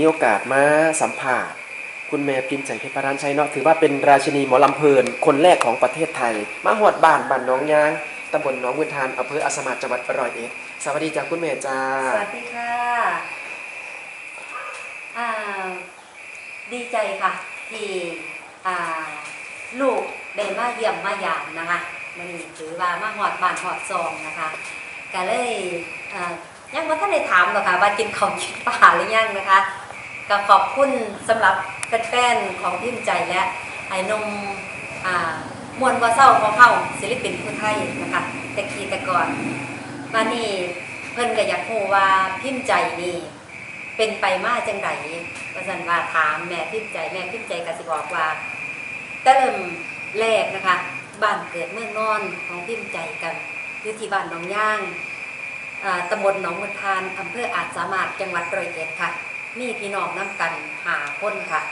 มีโอกาสมาสัมผัสคุณแม่พิมพ์ใจเพชรปรานชัยเนาะถือว่าเป็นราชินีหมอลำเพลินคนแรกของประเทศไทย มาหอดบ้านบ้านน้องยางตำบลหนองบุญทานอำเภออาสมาจังหวัดร้อยเอ็ดสวัสดีจ้าคุณแม่จ้าสวัสดีค่ะอ่าดีใจค่ะ ที่อ่าลูกได้มาเยี่ยมมาหยามนะคะมันถือว่ามาหอดบ้านหอดซองนะคะก็เลยอ่ายังว่าท่านได้ถามหรอกค่ะว่ากินของกินป่าหรือยังนะคะ ก็ขอบคุณสำหรับแฟนๆของพิมพ์ใจและไอ้นมอ่ามวลว่าเศร้าของเขาศิลปินผู้ไทยนะคะแต่กี้แต่ก่อนมานี่เพิ่นก็อยากรู้ว่าพิมพ์ใจนี่เป็นไปมาจังไดว่าซั่นว่าถามแม่พิมพ์ใจแม่พิมพ์ใจก็สิบอกว่าแต่เริ่มแรกนะคะบ้านเกิดเมืองนอนของพิมพ์ใจกันอยู่ที่บ้านหนองย่างตำบลหนองมนทานอำเภออาจสามารถจังหวัดร้อยเอ็ดค่ะ มีพี่น้องน้ำกันหาคนค่ะ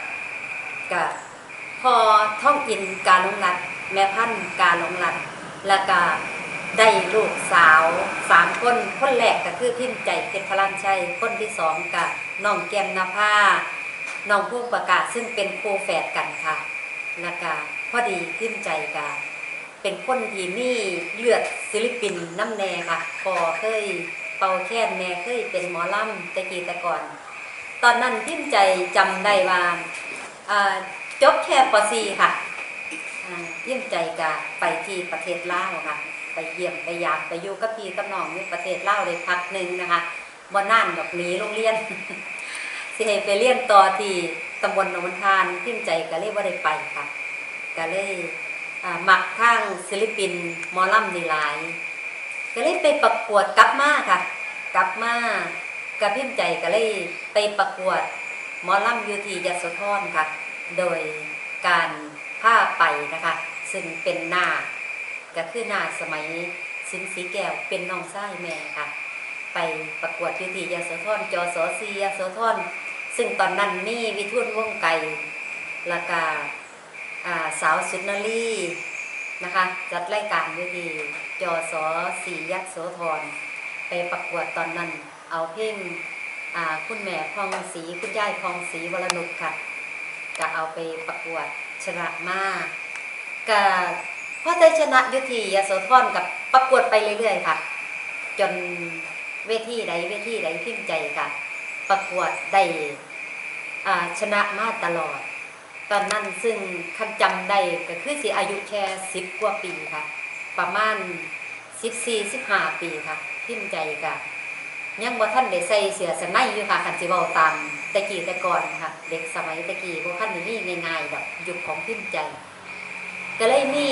ก็พอท่องอินการลงรัดแม่พันธ์การลงรัดแล้วก็ได้ลูกสาวสามคนคนแรกก็คือพิมพ์ใจเพชรพลันชัยคนที่สองกับน้องแก้มนภาน้องผู้ประกาศซึ่งเป็นโคแฝดกันค่ะ แล้วก็พอดีพิมพ์ใจกะเป็นคนที่มีเลือดศิลปินน้ำแน่ค่ะพอเคยเป่าแค้นแน่เคยเป็นหมอลำตะกี้ต่ก่อน ตอนนั้นพิมพ์ใจจำได้ว่าจบแค่ป .4 ค่ะอ่าพิมพ์ใจกะไปที่ประเทศลาวค่ะ ไปเยี่ยมไปยามไปอยู่กับพี่กับน้องในประเทศลาวเลยพักหนึ่งนะคะบ่นานดอกหนีโรงเรียนสิให้ไปเรียนต่อที่ตำบลหนองมนทานพิมพ์ใจก็เลยบ่ได้ไปค่ะก็เลยอ่ามักทางศิลปินมอลำนี่หลายก็เลยไปประกวดกลับมาค่ะ กลับมา กับพิมใจก็เลยไปประกวดหมอลำยูทียโสธรค่ะ โดยการผ้าไปนะคะ ซึ่งเป็นหน้าก็คือหน้าสมัยสินสีแก้วเป็นน้องชายแม่ค่ะ ไปประกวดยูทียโสธรจสซียโสธรซึ่งตอนนั้นมีวิทูลวงไก่ล้วก็อ่าสาวสุนรีนะคะ จัดรายการยูที่จสสียักษ์โสธรไปประกวดตอนนั้น เอาเพลงคุณแม่พองศรีคุณยายพองศรีวรนุชค่ะก็เอาไปประกวดชนะมากก็พอได้ชนะยุทียโสธรกับประกวดไปเรื่อยๆค่ะ จนเวทีใดเวทีใดพิมพ์ใจค่ะ ประกวดได้ชนะมาตลอด ตอนนั้นซึ่งคันจำได้ก็คือสิอายุแค่สิบกว่าปีค่ะ ประมาณสิบสี่สิบห้าปีค่ะ พิมพ์ใจค่ะ ยังบ่ท่านได้ใส่เสื้อสนัยอยู่ค่ะคันสิเว้าตามตะกี้แต่ก่อนค่ะ เด็กสมัยตะกี้บ่คันได้มีง่ายๆดอกยุคของพิมพ์ใจ ก็เลยมี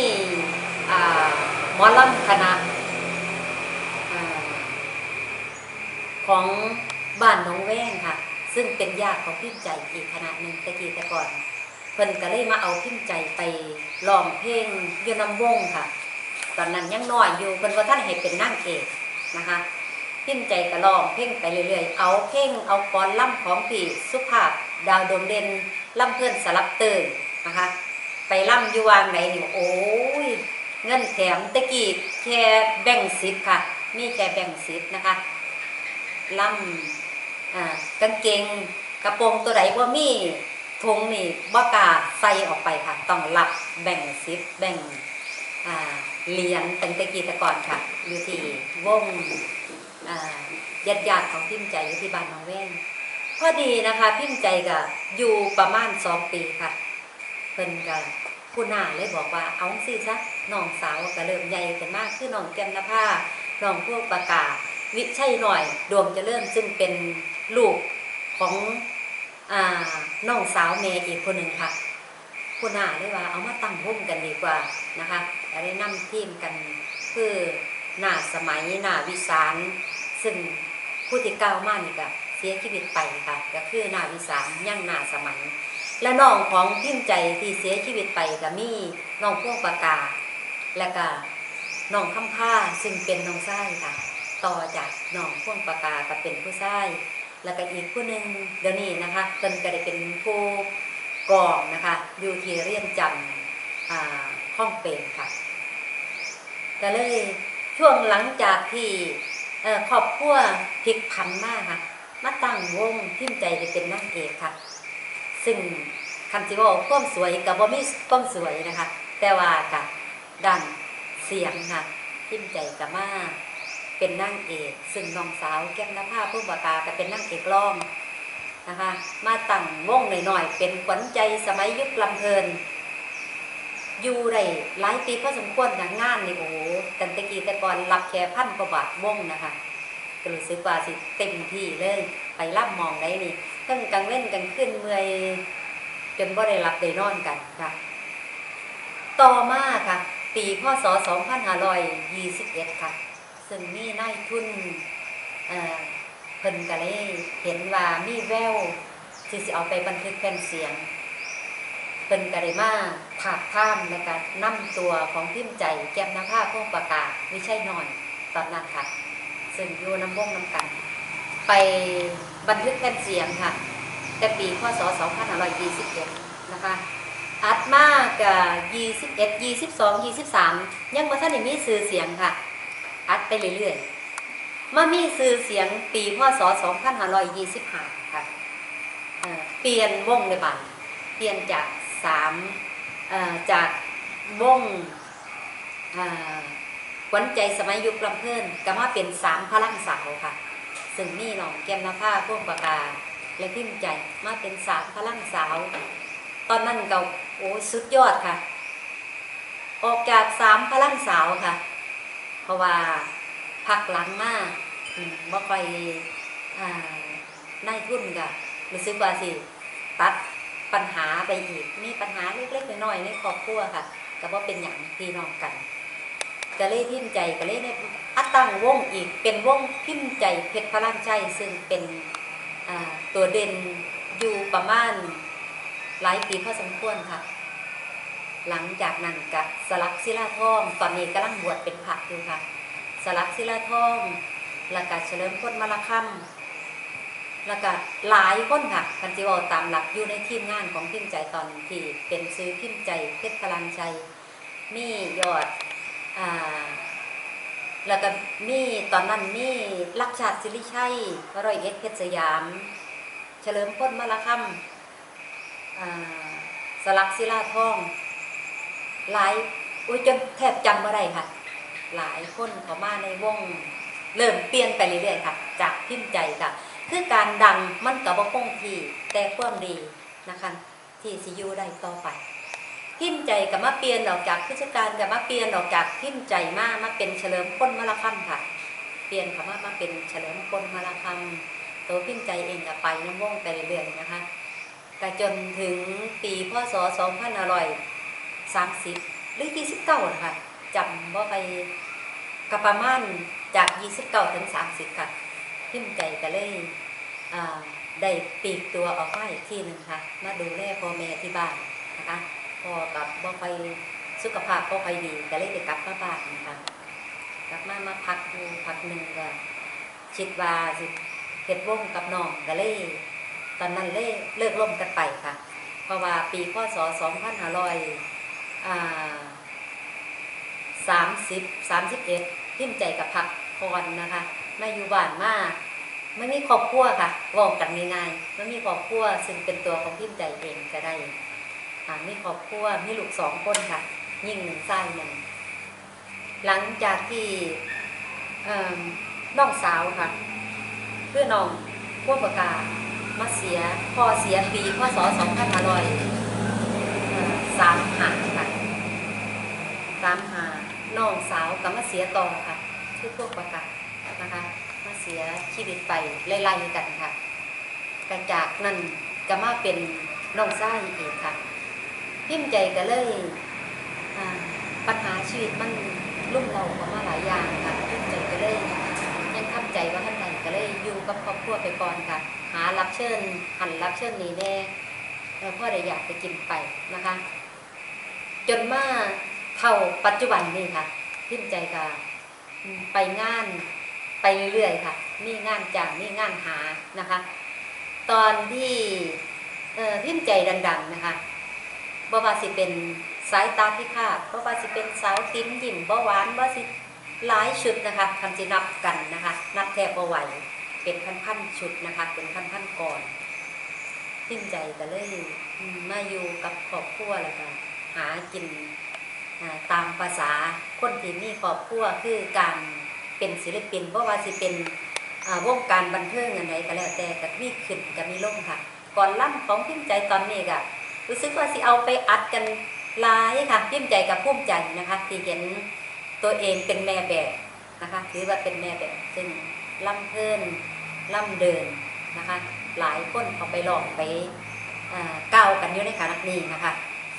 อ่าหมอลำคณะของบ้านหน้องแว้งค่ะ ซึ่งเป็นญาติของพิมพ์ใจอีกคณะหนึ่งตะกี้แต่ก่อนเพิ่นก็เลยมาเอาพิมพ์ใจไปร้องเพลงยูนำวงค่ะ ตอนนั้นยังน้อยอยู่เพิ่นว่าท่านให้เป็นนางเอกนะคะ พิมพ์ใจก็ร้องเพลงไปเรื่อยๆ เอาเพลงเอากรล่ำของพี่สุภาพ ดาวดวงเด่นล่ำเพื่อนสลับเตยนะคะ ไปล่ำอยู่วางไหนนี่โอ้ยเงินแถมตะกี้แค่แบ่งสิบค่ะ มีแค่แบ่งสิบนะคะล่ำอ่ากางเกงกระโปรงตัวไหนว่ามีทงนี่บ่กาใส่ออกไปค่ะ ต้องรับแบ่งสิบแบ่งอ่าเหรียญตั้งต่กี้ต่ก่อนค่ะ อยู่ที่วงอ่า ญาติญาติของพิมพ์ใจอยู่ที่บ้านน้องแว่งพอดีนะคะพิมพ์ใจก็อยู่ประมาณสองปีค่ะ เพิ่นก็ผู้หน้าเลยบอกว่าเอาสิซะน้องสาวก็เริ่มใหญ่กันมากคือน้องแก้มนภาน้องพวกประกาศวิชัยหน่อยดวงเจริญซึ่งเป็นลูกของอน้องสาวเมย์อีกคนหนึ่งค่ะผู้หน้าเลยว่าเอามาตั้งวงกันดีกว่านะคะจะได้นำทีมกันคือหน้าสมัยหน้าวิสาร ซึ่งผู้ที่ก้าวมานี่ก็เสียชีวิตไปค่ะก็คือนาวิสารยั่งนาสมัย และน้องของพิมพ์ใจที่เสียชีวิตไปก็มีน้องพวงประกา และก็น้องคำผ้าซึ่งเป็นน้องไส้ค่ะ ต่อจากน้องพวงประกาศก็เป็นผู้ไส้แล้วก็อีกผู้หนึ่งเดี๋ยวนี้นะคะเพิ่นก็ได้เป็นผู้กองนะคะอยู่ที่เรียนจำห้องเป็นค่ะก็เลยช่วงหลังจากที่ เอ่อครอบครัวพลิกผันมากค่ะ มาตั้งวงพิมใจได้เป็นนางเอกค่ะ ซึ่งคันสิว่าความสวยกับบ่าไมีความสวยนะคะ แต่ว่ากับด้านเสียงค่ะพิมใจกับมาเป็นนางเอก ซึ่งน้องสาวแก้มนภาผู้ประกาก็เป็นนางเอกร้องนะคะ มาตั้งวงหน่อยๆเป็นขวัญใจสมัยยุคลำเพลิน อยู่ได้หลายปีพอสมควรนะงานนี่โอ้โหกันตะกี้แต่ก่อนรับแค่พันกว่าบาทวงนะคะก็รู้สึกว่าสิเต็มที่เลยไปรับมองได้นี่ทั้งกลางเว้นกลางขึ้นเมื่อยจนบ่ได้รับได้นอนกันค่ะ ต่อมาค่ะ ปีพศ 2521 ค่ะ ซึ่งมีนายทุนเอ่อเพิ่นก็เลยเห็นว่ามีแววที่สิเอาไปบันทึกแผ่นเสียง เพิ่นก็ได้มา ถากท่ามและการนำตัวของพิมพ์ใจ แก้มนภาพวกประกาศวิชัยนอนตอนนั้นค่ะ ซึ่งอยู่น้ำวงน้ำกัน ไปบันทึกแผ่นเสียงค่ะ แต่ปีพศ2521นะคะ อัดมากกับ21 22 23 ยังบ่ทันได้มีสื่อเสียงค่ะ อัดไปเรื่อยๆ มามีสื่อเสียงปีพศ2525ค่ะเอ่อเปลี่ยนวงในบันเปลี่ยนจากสาม จากวงเอ่อขวัญใจสมัยยุคลำเพิ่นก็มาเป็นสามพลังสาวค่ะ ซึ่งมีน้องแก้มนภาพวงประกา และพิมพ์ใจมาเป็นสามพลังสาว ตอนนั้นก็โอ้สุดยอดค่ะ ออกจากสามพลังสาวค่ะ เพราะว่าพักหลังมากบ่ค่อยอ่ายทุ่นก็รู้สึกว่าสิ ตัด ปัญหาไปอีกมีปัญหาเล็กๆน้อยๆในครอบครัวค่ะก็บ่าเป็นอย่างพี่น้องกันก็เลยพิมพ์ใจก็เลยได้อัดตั้งวงอีกเป็นวงพิมพ์ใจเพชรพลังใจซึ่งเป็นตัวเด่นอยู่ประมาณหลายปีพอสมควรค่ะ หลังจากนั้นกับสลักศิลาทองตอนนี้กำลังบวชเป็นพระอยู่ค่ะ สลักศิลาทองแล้วก็เฉลิมพลมะละค่ำ แล้วก็หลายคนค่ะคันจิวตามหลักอยู่ในทีมงานของพิมพ์ใจตอนที่เป็นซื้อพิมพ์ใจเพชรพลังใจมียอดอ่าแล้วก็มีตอนนั้นมีลักชาติศิริชัยระร้อยเอ็ดเพชรสยาม เฉลิมพลมะละคำสลักศิลาทอง หลายอุ้ยจนแทบจำไม่ได้ค่ะ หลายคนเขามาในวง เริ่มเปลี่ยนไปเรื่อยๆค่ะ จากพิมพ์ใจค่ะ คือการดังมันกับว่าคงที่แต่ความดีนะคะที่ซิอยูได้ต่อไป พิมพ์ใจกับมาเปลี่ยนออกจากพิจการกับมาเปลี่ยนออกจากพิมพ์ใจมามาเป็นเฉลิมพ้นมะละคำค่ะ เปลี่ยนคำว่ามาเป็นเฉลิมพ้นมะละคำตัวพิมพ์ใจเองกับไปน้ำวงไปเรื่อยๆนะคะก็จนถึงปีพศ2530 หรือ 29 นะคะจำว่าไปกับประมาณจาก 29 ถึง 30 ค่ะ พิมพ์ใจก็เลยอ่ได้ปีกตัวออกมาอีกที่หนึ่งค่ะ มาดูแลพ่อแม่ที่บ้านนะคะพ่อกับบ่ไปสุขภาพบ่ค่อยดีก็เลยได้กลับมาบ้านนะคะกลับมามาพักดูพักหนึ่งก็คิดว่าสิเฮ็ดวงกับน้องก็เลย ตอนนั้นเลิกเลิกล่มกันไปค่ะ เพราะว่าปีพศ2500อ่า30 31พิมพ์ใจกับพักพรนะคะ มาอยู่บ้านมาไม่มีครอบครัวค่ะบอกกันง่ายๆไม่มีครอบครัวซึ่งเป็นตัวของพิมพ์ใจเองก็ได้อ่ามีครอบครัวมีลูกสองคนค่ะ ยิ่งหนึ่งไส้หนึ่งหลังจากที่น้องสาวค่ะ เพื่อน้องพวกประกามาเสียพอเสียปีพศ2500สามหาค่ะสามหาน้องสาวกับมาเสียต่อค่ะชื่อพวกประกาศ นะคะมาเสียชีวิตไปไล่ๆกันค่ะกันจากนั้นก็มาเป็นน้องซ่าอีกค่ะพิมพ์ใจก็เลยปัญหาชีวิตมันรุ่มเราเข้ามาหลายอย่างค่ะพิมพ์ใจก็เลยยังทำใจว่าท่านใดก็เลยอยู่กับครอบครัวไปก่อนค่ะ หารับเชิญหันรับเชิญนี้แน่แล้วพ่อได้อยากไปกินไปนะคะ จนมาเท่าปัจจุบันนี่ค่ะพิมพ์ใจก็ไปงาน ไปเรื่อยๆค่ะมีงานจ้างมีงานหานะคะ ตอนที่เอ่อพิมพ์ใจดัง ๆนะคะบ่ว่าสิเป็นสายตาพิฆาตบ่ว่าสิเป็นสาวติ้มยิ้มบ่หวานบ่สิหลายชุดนะคะคำจะนับกันนะคะ นับแทบบ่ไหวเป็นพันๆชุดนะคะ เป็นพันๆก่อนพิมพ์ใจก็เลยอืมาอยู่กับครอบครัวแล้วก็หากินตามภาษาคนที่มีครอบครัวคือการ เป็นศิลปินเพราะว่าสิเป็นอ่าวงการบันเทิงอะไรก็แล้วแต่ก็มีขึ้นก็มีลงค่ะ ก่อนล่ำของพิมพ์ใจตอนนี้ก็รู้สึกว่าสิเอาไปอัดกันลายค่ะพิมพ์ใจกับภูมใจนะคะที่เห็นตัวเองเป็นแม่แบบนะคะถือว่าเป็นแม่แบบซึ่งล่ำเพิ่นล่ำเดินนะคะ หลายคนเอาไปลองไปอ่าก้าวกันอยู่ในขณะนี้นะคะ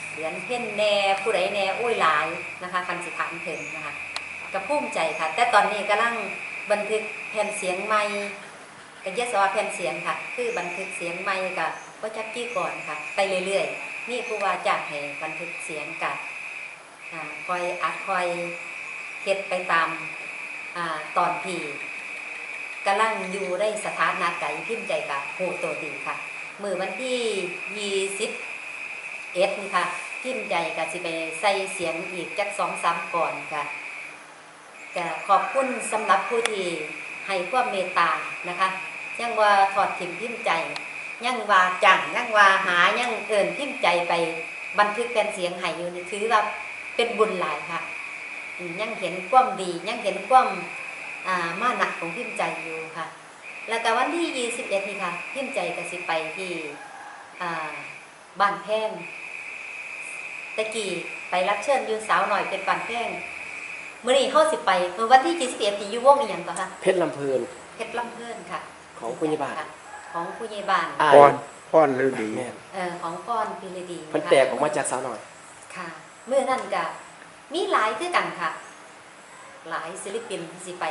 เขียนเพ่นแน่ผู้ใดแน่อ้ยหลายนะคะคันสิถามถึงนะคะ กับภูมิใจค่ะ แต่ตอนนี้กำลังบันทึกแผ่นเสียงใหม่กันยศวาแผ่นเสียงค่ะ คือบันทึกเสียงใหม่กับก็จักกี้ก่อนค่ะ ไปเรื่อยๆ นี่ผู้ว่าจางให้บันทึกเสียงกับคอยอัดคอยเฮ็ดไปตามอาตอนที่กำลังอยู่ในสถานะไก่พิมพ์ใจกับโหตัวดีค่ะมือวันที่ยี่สิบเอ็ดนี่ค่ะพิมพ์ใจกับสิไปใส่เสียงอีกจักสองสามก่อนค่ะ ก็ขอบคุณสำหรับผู้ที่ให้ความเมตตานะคะยังว่าถอดถิ่มพิมพ์ใจยังว่าจังยังว่าหายังเอินพิมพ์ใจไปบันทึกเป็นเสียงให้อยู่นี่ถือว่าเป็นบุญหลายค่ะยังเห็นความดียังเห็นความอ่ามาหนักของพิมพ์ใจอยู่ค่ะ แล้วก็วันที่ 21 นี่ค่ะ พิมพ์ใจก็สิไปที่บ้านแพงตะกี้ไปรับเชิญอยูสาวหน่อยเป็นบ้านแพง มื่อนี้เขาสิไปเมื่อวันที่21ที่อยู่วงอีหยังก็ค่ะเพชรลำเพลินเพชรลำเพื่อนค่ะ ของผู้ใหญ่บ้านค่ะของผู้ใหญ่บ้านอ้ายป้อนป้อนฤดีแม่นเอ่อของก้อนพิรดีเพิ่นแตกออกมาจากสาวหน่อยค่ะเมื่อนั้นก็มีหลายคือกันค่ะ หลายศิลปินที่สิไป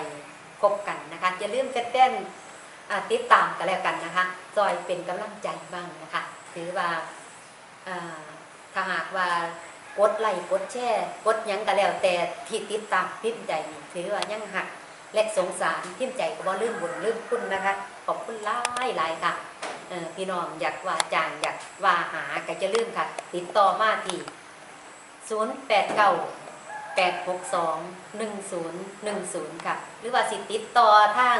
พบกันนะคะอย่าลืมแฟนๆอ่าติดตามกันแล้วกันนะคะจอยเป็นกำลังใจบ้างนะคะถือว่าอ่าถ้าหากว่า กดไลค์กดแชร์กดหยังก็แล้วแต่ที่ติดตามพิมพ์ใจนี่ถือว่ายังหักและสงสารพิมพ์ใจก็บ่ลืมบุญลืมคุณนะคะขอบคุณหลายหลายๆค่ะเออพี่น้องอยากว่าจ้างอยากว่าหาก็จะลืมค่ะ ติดต่อมาที่0 8 9 8 6 2 1 0 1 0 ค่ะ หรือว่าสิติดต่อทาง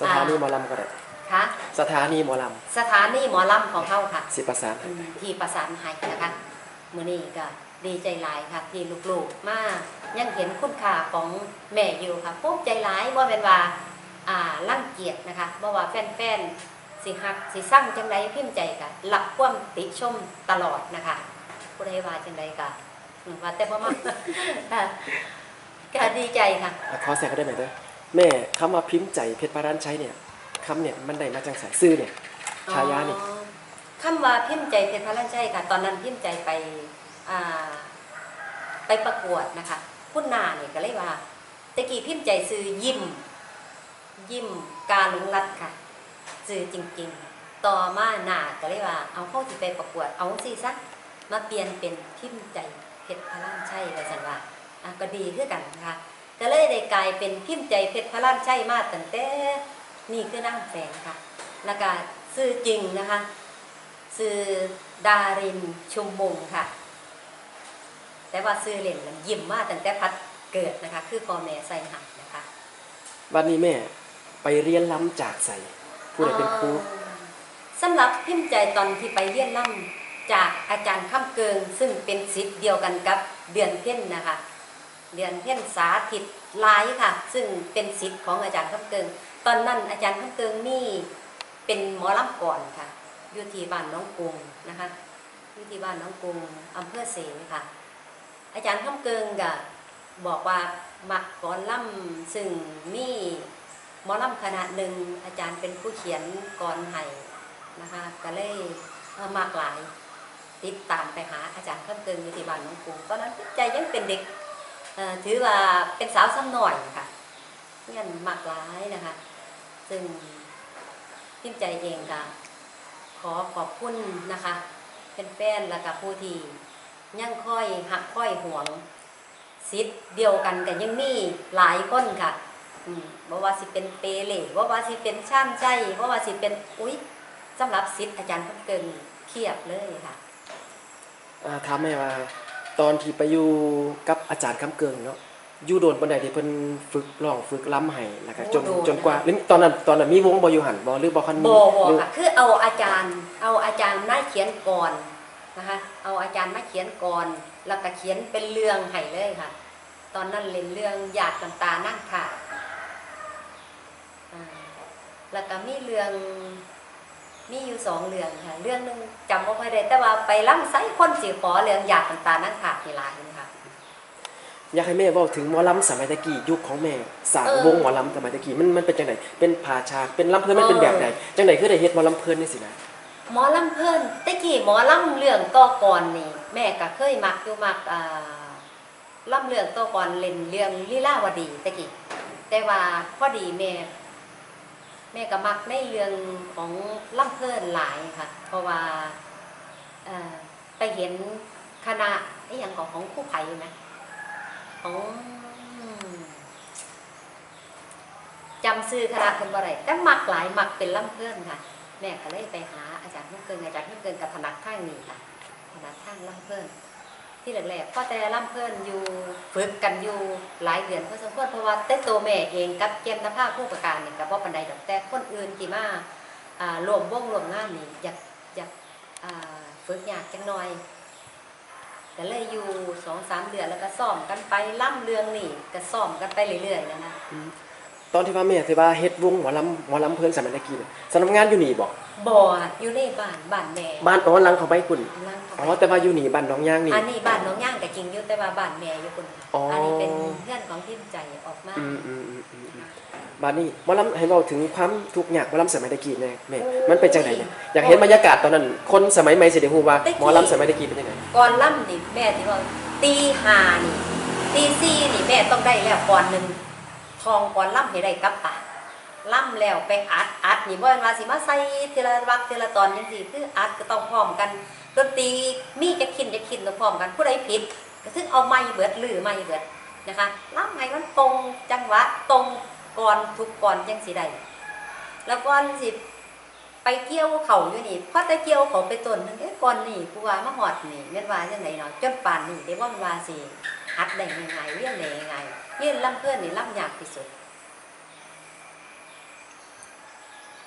สถานีหมอลำก็ได้ค่ะสถานีหมอลสถานีหมอลำของเขาค่ะำสิประสานอืมที่ประสานให้นะคะมื้อนี้ก็ ดีใจหลายค่ะที่ลูกๆ มายังเห็นคุณค่าของแม่อยู่ค่ะภูมิใจหลายบ่เป็นว่าอ่ารังเกียจนะคะบ่ว่าแฟนๆสิฮักสิสั่งจังใดพิมพ์ใจก็รับความติชมตลอดนะคะผู้ใดว่าจังใดก็อืมว่าแต่บ่มาค่ะก็ดีใจค่ะอะขอแทรกก็ได้ไหมเด้อแม่คำว่าพิมพ์ใจเพชรปารันใช้เนี่ยคำเนี่ยมันได้มาจากสายซื่อเนี่ยฉายานี่อ๋อคำว่าพิมพ์ใจเพชรพระราชชัยค่ะ ตอนนั้นพิมพ์ใจไปอ่า ไปประกวดนะคะคุณนาเนี่ยก็เลยว่าตะกี้พิมพ์ใจซื้อยิ้ม ยิ้มกาหลงรัดค่ะซื้อจริงๆ ต่อมาหนาก็เลยว่า เอาเข้าสิไปประกวดเอาสิซะมาเปลี่ยนเป็นพิมพ์ใจเพชรพระราชชัยว่าสันว่าอะก็ดีขึ้นกันนะคะก็เลยได้กลายเป็นพิมพ์ใจเพชรพระราชชัยมาตั้งแต่นี่คือนั่งแสงค่ะ แล้วก็ซื้อจริงนะคะซื้อดารินชุมมงค่ะ แต่ว่าซื้อเล่นนั้นยิ้มมาตั้งแต่พัดเกิดนะคะ คือพ่อแม่ใส่หักนะคะวันนี้แม่ไปเรียนล้ำจากใส่ผู้ใดเป็นครูอ๋อสำหรับพิมพ์ใจตอนที่ไปเรียนล่ำจากอาจารย์ข้ามเกิง ซึ่งเป็นศิษย์เดียวกันกับเดือนเพ่นนะคะ เดือนเพ่นสาธิตหลายค่ะ ซึ่งเป็นศิษย์ของอาจารย์ข้ามเกิง ตอนนั้นอาจารย์ข้ามเกิงนี่เป็นหมอลำก่อนค่ะอยู่ที่บ้านน้องกรุงนะคะอยู่ที่บ้านน้องกรุงอำเภอเสนค่ะ อาจารย์ข้ามเกิงก็บอกว่ามักก่อนล่ำซึ่งมีหมอลำคณะหนึ่งอาจารย์เป็นผู้เขียนกรให้นะคะก็เลยมากหลายติดตามไปหาอาจารย์ข้ามเกิงอยู่ที่บ้านน้องกรุงตอนนั้นใจยังเป็นเด็กถือว่าเป็นสาวซ้ำหน่อยค่ะเงี้ยมากหลายนะคะ ซึ่งพิมใจเองก็ขอขอบคุณนะคะ เป็นแฟนและกับผู้ที่ ยังค่อยหักค่อยหวงสิทธิ์เดียวกันกันยังมีหลายคนค่ะอืมบ่ว่าสิเป็นเปเล่บ่ว่าสิเป็นช่างใจบ่ว่าสิเป็นอุ้ยสำหรับสิทธิ์อาจารย์พักเกินเทียบเลยค่ะอ่าถามแม่ว่า ตอนที่ไปอยู่กับอาจารย์คำเกิงเนาะอยู่โดนปานใดที่เพิ่นฝึกร้องฝึกล้ำให้แล้วก็จนโอ้โดนจนกว่าหรือตอนนั้นตอนนั้นมีวงบ่อยู่หันบ่หรือบ่คันมีบอบอหรือค่ะคือเอาอาจารย์ เอาอาจารย์มาเขียนก่อน นะคะเอาอาจารย์มาเขียนก่อนแล้วก็เขียนเป็นเรื่องให้เลยค่ะ ตอนนั้นเล่นเรื่องหยาดกันตานั่งค่ะแล้วก็มีเรื่องมีอยู่สองเรื่องค่ะเรื่องหนึงจำบ่ค่อยได้แต่ว่าไปล้ำไซคนสิขอเรื่องหยาดกันตานั่งค่ะนี่ล่ะนี่ค่ะอยากให้แม่เว้าถึงหมอลำสมัยตะกี้ยุคของแม่สางเออวงหมอลำสมัยตะกี้มันมันเป็นจังไดเป็นผาฉากเป็นลำเพลินมันเป็นแบบใดจังไดคือได้เฮ็ดหมอลำเพลินนี่สินะ หมอลำเพิ่นแตะกี้หมอลำเรื่องต่อก่อนนี่ แม่ก็เคยมักอยู่มักอ่าลำเรื่องต่อก่อนเล่นเรื่องลีลาวดีแตะกี้แต่ว่าพอดีแม่แม่ก็มักในเรื่องของลำเพิ่นหลายค่ะ เพราะว่าไปเห็นคณะไอ้อย่างของของคู่ไผ่ไหมของจำซื้อคณะคนบ่ได้แต่มักหลายมักเป็นลำเพิ่นค่ะ แม่ก็เลยไปหา อาจารย์เพิ่มเกินอาจารย์เพิ่มเกินกับถนัดข้างนี้ค่ะถนัดข้างล่ำเพิ่นที่แรกๆก็แต่ล่ำเพิ่นอยู่ฝึกกันอยู่หลายเดือนพอสมควรเพราะว่าแต่ตัวแม่เองกับเกณฑ์ภาพผู้ประการเนี่ยกับว่าปันใดดอกแต่คนอื่นที่มาอ่ารวมวงรวมงานนี่อยากอยากอ่าฝึกอยากจังหน่อยก็เลยอยู่สองสามเดือนแล้วก็ซ้อมกันไปล่ำเรื่องนี่ก็ซ้อมกันไปเรื่อยๆนะนะตอนที่ว่าแม่ที่ว่าเฮ็ดวงหมอลำหมอลำเพลินสมัยตะกี้สำนักงานอยู่นี่บ่ บ่ออยู่ในบ้านบ้านแม่บ้านอ๋อหลังเขาไปคุณนั่งเข้าอ๋อไปแต่ว่าอยู่นี่บ้านหน้องย่างนี่ อันนี้บ้านน้องย่างแต่จริงอยู่แต่ว่าบ้านแม่อยู่คนค่ะอ๋ออันนี้เป็นเพื่อนของพิมพ์ใจออกมาอืมอืมอืมอืมอืมบ้านนี้หมอลำให้เราถึงความทุกข์ยากหมอลำสมัยตะกี้แน่แม่โอ้ยมันเป็นจังไดเนี่ยอยากเห็นบรรยากาศตอนนั้น คนสมัยใหม่สิได้ฮู้ว่าตะกี้หมอลำสมัยตะกี้เป็นจังไดก่อนล่ำนี่แม่ที่ว่าตีห้านี่ตีสี่นี่แม่ต้องได้แล้วก่อนหนึ่งทองก่อนล่ำให้ได้กลับปาก ล่ำแล้วไปอัดอัดนี่บ่แม่นว่าสิมาใส่ทีละวักทีละตอนจังซี่คืออัดก็ต้องพร้อมกันดนตรีมีจะคินจะคินต้องพร้อมกันผู้ใดผิด ก็ซึ่งเอาไม้เบิดหรือไม้เบิดนะคะล่ำให้มันตรงจังหวะตรงก่อนทุกก่อนจังสิได้แล้วก่อนสิไปเกี่ยวเขาอยู่นี่พอแต่เกี่ยวเขาไปต้นนึงเอ๊ะก่อนนี่กูว่ามาหอดนี่แม่นว่าจังไดเนาะจนป่านนี่ได้ว่ามันว่าสิหัดได้ยังไงเรียนได้ยังไงยื่นลำเพื่อนนี่ล่ำยากที่สุด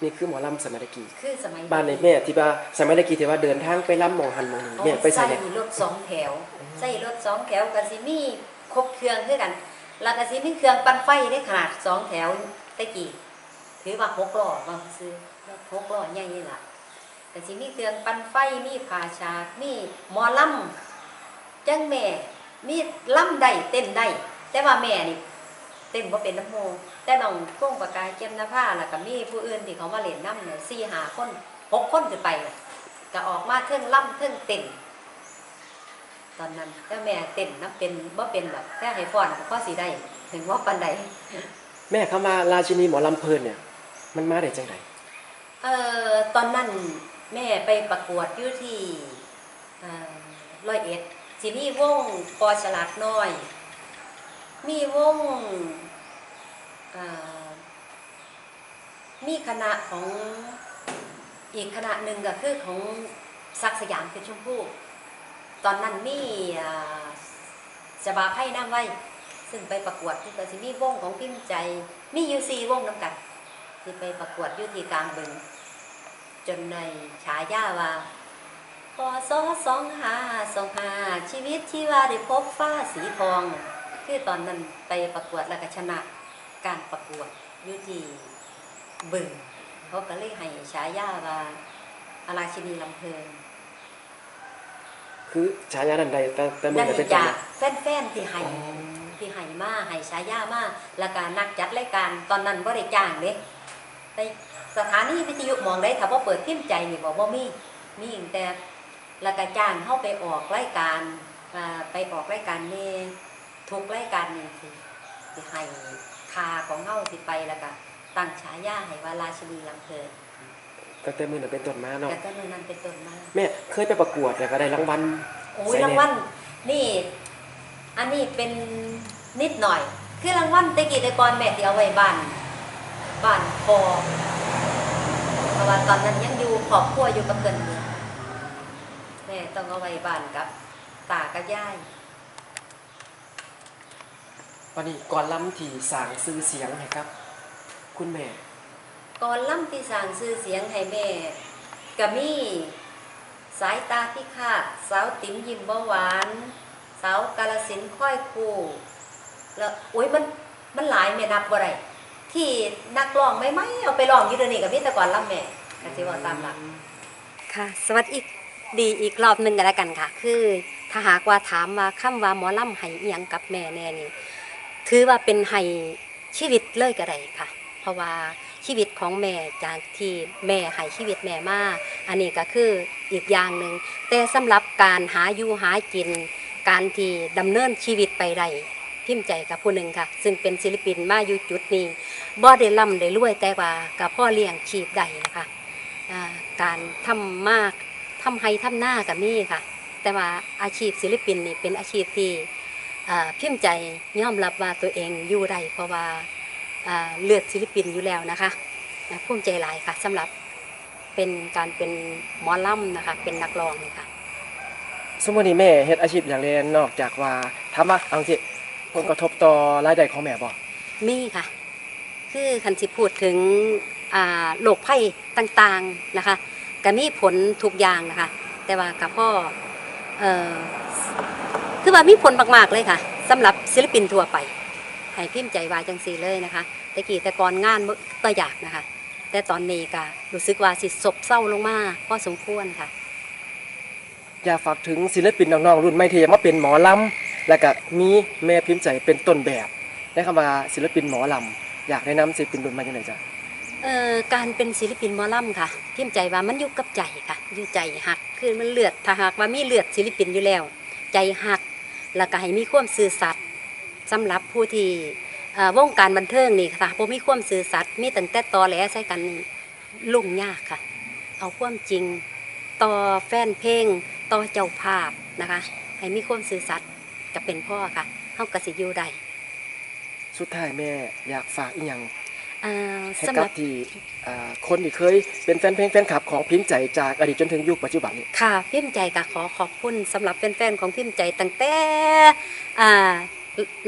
นี่คือหมอลำสมัยตะกี้คือสมัยบ้านในแม่ที่ว่าสมัยตะกี้ที่ว่าเดินทางไปลำหมองหันหมองนี้แม่ไปใส่ใส่เนี่ยรถสองแถวใส่รถสองแถวก็สิมีครบเครื่องคือกันแล้วก็สิมีเครื่องปั่นไฟได้ขนาดสองแถวตะกี้ถือว่าหกล้อมาซื้อรถหกล้อใหญ่นี่ล่ะก็สิมีเครื่องปั่นไฟมีผาฉากมีหมอลำจังแม่มีลำได้เต้นได้แต่ว่าแม่นี่เต้นบ่เป็นน้ำโม แต่น้องก้งประกายเจยมนภาแล้วก็มีผู้อื่นที่เขามาเล่นน้ำเนี่ยสี่หาคนหกคนขึ้นไปน่ะก็ออกมาเทิงล่ำเทิงเต้นตอนนั้นแต่แม่เต้นนับเป็นบ่เป็นแบบแค่ให้ฟ้อนก็พอสิได้ถึงว่าปันใดแม่เข้ามาราชินีหมอลำเพลินเนี่ย มันมาได้จังไดเอ่อตอนนั้นแม่ไปประกวดอยู่ที่เอ่อร้อยเอ็ดสิมีวงปอฉลาดน้อย มีวงเอ่อ มีคณะของอีกคณะหนึ่งก็คือของศักสยามคือชมพู่ตอนนั้นมี่สบาไพ่น้ำไว้ ซึ่งไปประกวดที่ก็สิมีวงของพิมพ์ใจ มียู่สี่วงน้ำกันที่ไปประกวดยุทีกลางบึง จนในฉายาว่าพอสอสองหาสองหาชีวิตชีวาได้พบฟ้าสีทอง คือตอนนั้นไปประกวดแล้วก็ชนะ การประกวดอยุทีบึงเขาก็เลยให้ฉายาว่าอาราชินีลำเพลินคือฉายานันใดแต่แต่มือได้ไหนเป็นจาจังกแฟนๆที่ให้ที่ให้มาให้ฉายามาแล้วก็นักจัดรายการตอนนั้นบ่ได้จ้างเด้ในสถานีวิทยุหมองได้ถ้าบ่เปิดพิมพ์ใจนี่บอกว่ามีมีแต่แล้วก็จ้างเฮาไปออกรายการอ่าไปออกรายการนี่ทุกรายการนี่สิสิให้ ค่าของเฮาสิไปแล้วก็ตั้งฉายาให้ว่าราชินีลำเพลินตั้งแต่มือไหนเป็นต้นมาเนาะแต่ต้นนั้นเป็นต้นมาแม่เคยไปประกวดแต่ก็ได้รางวัลโอ้ใส่ยแน่รางวัลนี่ อันนี้เป็นนิดหน่อย คือรางวัลแตะกี้แต่ก่อนแม่ที่เอาไว้บ้านบ้านพอเพราะว่าตอนนั้นยังอยู่ครอบครัวอยู่กับเพิ่นอยู่แม่ต้องเอาไว้บ้านกับตากับยาย วันนี้ก่อนล้ำที่สร้างซื้อเสียงให้ครับ คุณแม่ ก่อนล่ำที่สร้างชื่อเสียงให้แม่ก็มีสายตาพิฆาตสาวติ๋มยิ้มเบาหวาน สาวกาลสินธุ์ค่อยคู่ แล้วโอ้ยมันมันหลายแม่นับบ่ได้ที่นักร้องไม่ไม่เอาไปร้องอยู่เดี๋ยวนี้กับพี่แต่ก่อนล่ำแม่ก็สิว่าตามหลักค่ะ สวัสดีดีอีกรอบหนึ่งกันแล้วกันค่ะ คือถ้าหากว่าถามว่าคำว่าหมอลำให้อิหยังกับแม่แน่นี่ ถือว่าเป็นให้ชีวิตเลยก็ได้ค่ะ เพราะว่าชีวิตของแม่จากที่แม่ให้ชีวิตแม่มาอันนี้ก็คืออีกอย่างหนึ่งแต่สำหรับการหาอยู่หากิน การที่ดำเนินชีวิตไปได้พิมพ์ใจกับผู้หนึ่งค่ะ ซึ่งเป็นศิลปินมาอยู่จุดนี้บ่ได้ล่ำได้รวยแต่ว่ากับพ่อเลี้ยงชีพได้นะคะอ่าการทำมากทำให้ทำหน้ากับนี่ค่ะ แต่ว่าอาชีพศิลปินนี่เป็นอาชีพที่ พิมพ์ใจยอมรับว่าตัวเองอยู่ได้เพราะว่าอ่าเลือดศิลปินอยู่แล้วนะคะนะภูมิใจหลายค่ะสำหรับเป็นการเป็นหมอลำนะคะ เป็นนักร้องนี่ค่ะสมมตินี้แม่เฮ็ดอาชีพอย่างเรียนนอกจากว่าทำว่าเอาสิผลกระทบต่อรายได้ของแม่บ่มีค่ะ คือคันสิพูดถึงอ่าโรคภัยต่างๆนะคะก็มีผลทุกอย่างนะคะ แต่ว่ากับพ่อเอ่อ คือว่ามีผลมากๆเลยค่ะสำหรับศิลปินทั่วไปให้พิมพ์ใจวาจังสีเลยนะคะแต่กี้แต่ก่อนงานบ่ก็อยากนะคะ แต่ตอนนี้ก็รู้สึกว่าสิซบเศร้าลงมาพอสมควรค่ะ อยากฝากถึงศิลปินน้องๆรุ่นใหม่ที่อยากมาเป็นหมอลำและก็มีแม่พิมพ์ใจเป็นต้นแบบในคำว่าศิลปินหมอลำอยากแนะนำศิลปินรุ่นใหม่จังไดจ๊ะเอ่อการเป็นศิลปินหมอลำค่ะพิมพ์ใจว่ามันอยู่กับใจค่ะ อยู่ใจหักคือมันเลือดถ้าหากว่ามีเลือดศิลปินอยู่แล้ว ใจหัก แล้วก็ให้มีความซื่อสัตย์สำหรับผู้ที่เอ่อวงการบันเทิงนี่ค่ะบ่มีความซื่อสัตย์มีตั้งแต่ตอแหลใส่กันนี่ลุ่งยากค่ะ เอาความจริงต่อแฟนเพลงต่อเจ้าภาพนะคะ ให้มีความซื่อสัตย์กับเป็นพ่อค่ะเฮาก็สิอยู่ได้สุดท้ายแม่อยากฝากอีหยังอ่าให้สำหกัรับบที่อ่า คนที่เคยเป็นแฟนเพลงแฟนคลับของพิมพ์ใจจากอดีตจนถึงยุคปัจจุบันนี้ค่ะพิมพ์ใจก็ขอขอบคุณสำหรับแฟนๆของพิมพ์ใจตั้งแต่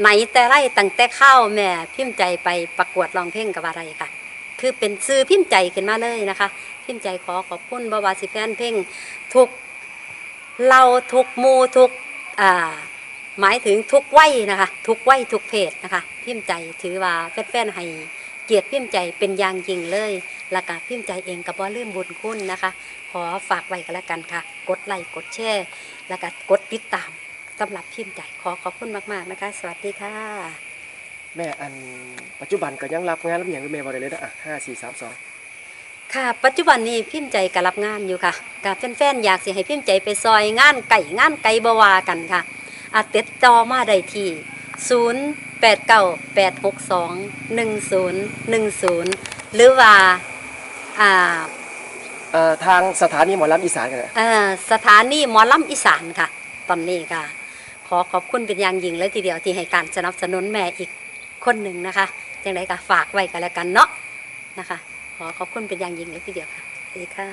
ไหนแต่ไรตั้งแต่เข้าแม่พิมพ์ใจไปประกวดร้องเพลงกับอะไรค่ะ คือเป็นซื้อพิมพ์ใจขึ้นมาเลยนะคะ พิมพ์ใจขอขอบคุณบาวาสิแฟนเพลงทุกเราทุกมูทุกหมายถึงทุกวัยนะคะ ทุกวัยทุกเพศนะคะ พิมพ์ใจถือว่าแฟนๆให้ เกียรติพิมพ์ใจเป็นอย่างยิ่งเลยแล้วก็พิมพ์ใจเองก็บ่ลืมบุญคุณนะคะ ขอฝากไว้กันแล้วกันค่ะ กดไลค์กดแชร์แล้วก็กดติดตามสำหรับพิมพ์ใจขอขอบคุณมาก ๆนะคะ สวัสดีค่ะ แม่อันปัจจุบันก็ยังรับงานรับอย่างแม่บอกได้เลยนะอะห้าสี่สามสองค่ะ ปัจจุบันนี้พิมพ์ใจก็รับงานอยู่ค่ะกับแฟนๆอยากสิให้พิมพ์ใจไปซอยงานไก่งานไก่บวากันค่ะอาติดจอมาได้ที่0 8 9 8 6 2 1 0 1 0 หรือว่าอ่าเอ่อทางสถานีหมอลำอีสานกันเอ่อสถานีหมอลำอีสานค่ะ ตอนนี้ค่ะ ขอขอบคุณเป็นอย่างยิ่งเลยทีเดียวที่ให้การสนับสนุนแม่อีกคนหนึ่งนะคะจังไดก็ฝากไว้กันแล้วกันเนาะนะคะ ขอขอบคุณเป็นอย่างยิ่งเลยทีเดียวค่ะสวัสดีค่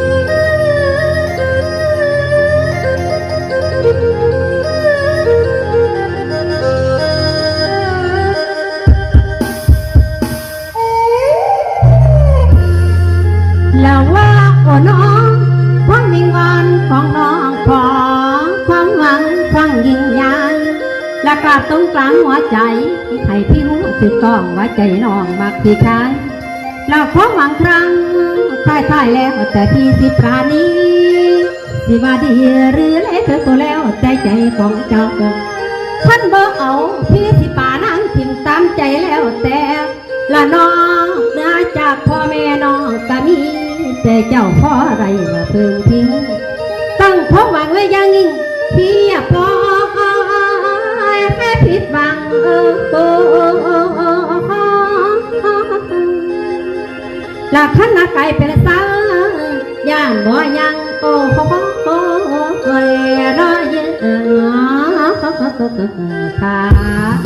ะ ตรงกลางหัวใจให้พี่หูสึกต้องว่าใจน้องมักที่ใครแล้วความหวังครั้งท้ายท้ายแล้วแต่พี่สิปราณีสิว่าดีหรือเละเธอก็แล้วใจใจของเจ้าท่านบ่เอาพี่สิป่านั่งทิมตามใจแล้วแต่ละน้องเนื้อจากพ่อแม่น้องก็มีแต่เจ้าพ่ออะไรมาเพิ่งทิ้งตั้งความหวังไว้ยังยิ่งพียบพอ ผิดหวังเออโอ้หลักขันนาไก่เป็นสาวย่างบ่ยังโอ้โหโอ้โอ้ยรอเยอะค่ะ